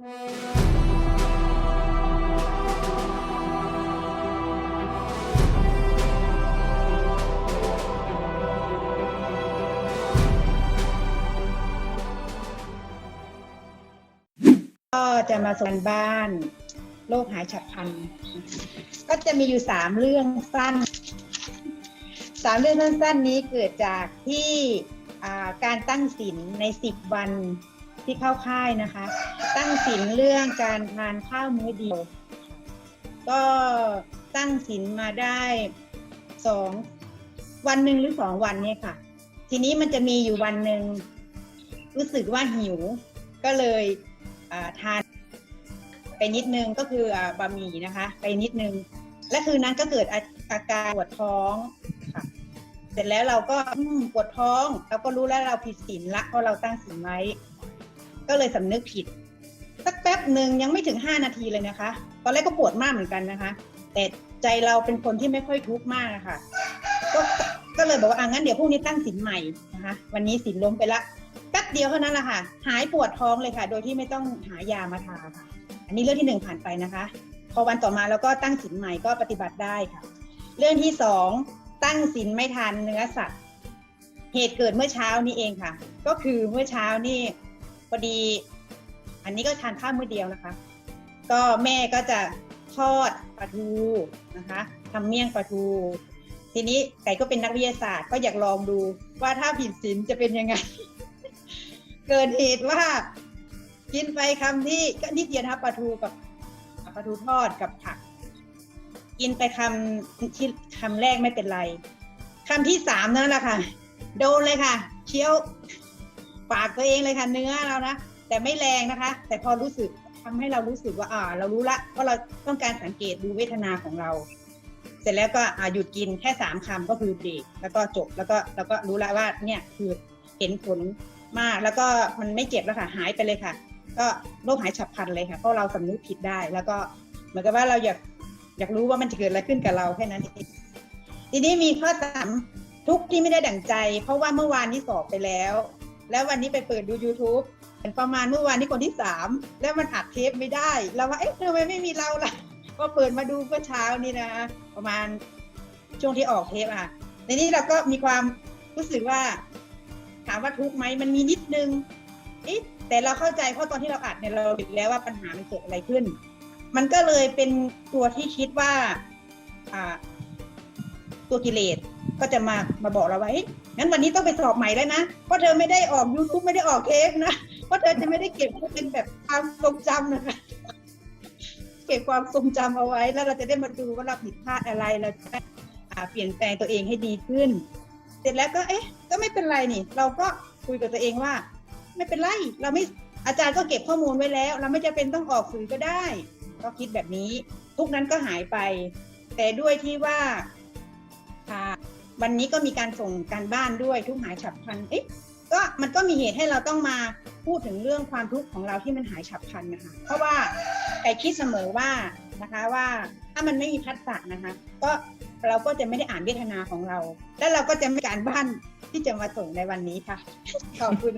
ก็จะมาส่งบ้านโรคหายฉับพลัน ก็จะมีอยู่สามเรื่องสั้นสามเรื่องสั้นๆนี้เกิดจากที่การตั้งศีลในสิบวัน ที่เข้าค่ายนะคะ ตั้งศีลเรื่องการทานข้าวมื้อเดียว ก็ตั้งศีลมาได้สองวันหนึ่งหรือสองวันเนี่ยค่ะ ทีนี้มันจะมีอยู่วันหนึ่งรู้สึกว่าหิว ก็เลยทานไปนิดนึงก็คืออบะหมี่นะคะ ไปนิดนึง และคืนนั้นก็เกิดอาการปวดท้องค่ะเสร็จแล้วเราก็ปวดท้องเราก็รู้แล้วเราผิดศีลละเพราะเราตั้งศีลไว้ ก็เลยสำนึกผิด สักแป๊บหนึ่งยังไม่ถึงห้านาทีเลยนะคะ ตอนแรกก็ปวดมากเหมือนกันนะคะ แต่ใจเราเป็นคนที่ไม่ค่อยทุกข์มากนะคะก็ก็เลยบอกว่าอะงั้นเดี๋ยวพรุ่งนี้ตั้งศีลใหม่นะคะ วันนี้ศีลล้มไปละแป๊บเดียวเท่านั้นแหละค่ะ หายปวดท้องเลยค่ะ โดยที่ไม่ต้องหายามาทาค่ะ อันนี้เรื่องที่หนึ่งผ่านไปนะคะ พอวันต่อมาเราก็ตั้งศีลใหม่ก็ปฏิบัติได้ค่ะ เรื่องที่สองตั้งศีลไม่ทานเนื้อสัตว์ เหตุเกิดเมื่อเช้านี้เองค่ะ ก็คือเมื่อเช้านี่ พอดี อันนี้ก็ทานข้าวมื้อเดียวนะคะ ก็แม่ก็จะทอดปลาทูนะคะทำเมี่ยงปลาทู ทีนี้ไก่ก็เป็นนักวิทยาศาสตร์ก็อยากลองดูว่าถ้าผิดศีลจะเป็นยังไง เกิดเหตุว่า กินไปคำที่ก็นิดเดียวนะปลาทูกับปลาทูทอดกับผัก กินไปคำที่คำแรกไม่เป็นไรคำที่สามนั่นแหละค่ะ โดนเลยค่ะ เคี้ยว ปากตัวเองเลยค่ะเนื้อเรานะ แต่ไม่แรงนะคะ แต่พอรู้สึกทำให้เรารู้สึกว่าอ่า เรารู้ละว่าเราต้องการสังเกตดูเวทนาของเรา เสร็จแล้วก็อ่าหยุดกินแค่สามคำก็คือเบรกแล้วก็จบแล้วก็แล้วก็รู้ละว่าเนี่ยคือเห็นผลมากแล้วก็มันไม่เจ็บแล้วค่ะหายไปเลยค่ะ ก็โรคหายฉับพลันเลยค่ะเพราะเราสำนึกผิดได้ แล้วก็เหมือนกับว่าเราอยากอยากรู้ว่ามันจะเกิดอะไรขึ้นกับเราแค่นั้นเองทีนี้มีข้อสามทุกที่ไม่ได้ดั่งใจ เพราะว่าเมื่อวานนี้สอบไปแล้ว แล้ววันนี้ไปเปิดดู YouTube เห็นประมาณเมื่อวานนี้คนที่สามแล้วมันอัดเทปไม่ได้ เราว่าเอ๊ะทำไมไม่มีเราล่ะ ก็เปิดมาดูเมื่อเช้านี้นะ ประมาณช่วงที่ออกเทปอะในนี้เราก็มีความรู้สึกว่า ถามว่าทุกไหมมันมีนิดนึงเอ๊ะแต่เราเข้าใจเพราะตอนที่เราอัดเนี่ยเราเห็นแล้วว่าปัญหามันเกิดอะไรขึ้น มันก็เลยเป็นตัวที่คิดว่าอ่า ตัวกิเลสก็จะมามาบอกเราว่าเฮ้ยงั้นวันนี้ต้องไปสอบใหม่แล้วนะเพราะเธอไม่ได้ออก YouTube ไม่ได้ออกเทปนะเพราะเธอจะไม่ได้เก็บเป็นแบบความทรงจำนะคะเก็บความทรงจำเอาไว้ แล้วเราจะได้มาดูว่าเราผิดพลาดอะไรเราจะเปลี่ยนแปลงตัวเองให้ดีขึ้น เสร็จแล้วก็เอ๊ะ ก็ไม่เป็นไรนี่ เราก็คุยกับตัวเองว่า ไม่เป็นไรเราไม่อาจารย์ก็เก็บข้อมูลไว้แล้ว เราไม่จำเป็นต้องออกสื่อก็ได้ ก็คิดแบบนี้ ทุกนั้นก็หายไป แต่ด้วยที่ว่า วันนี้ก็มีการส่งการบ้านด้วยทุกหายฉับพลันเอ๊ะก็มันก็มีเหตุให้เราต้องมาพูดถึงเรื่องความทุกข์ของเราที่มันหายฉับพลันนะคะ เพราะว่าไก่คิดเสมอว่านะคะว่าถ้ามันไม่มีพัฒนานะคะ ก็เราก็จะไม่ได้อ่านเวทนาของเรา และเราก็จะไม่การบ้านที่จะมาส่งในวันนี้ค่ะ ขอบคุณ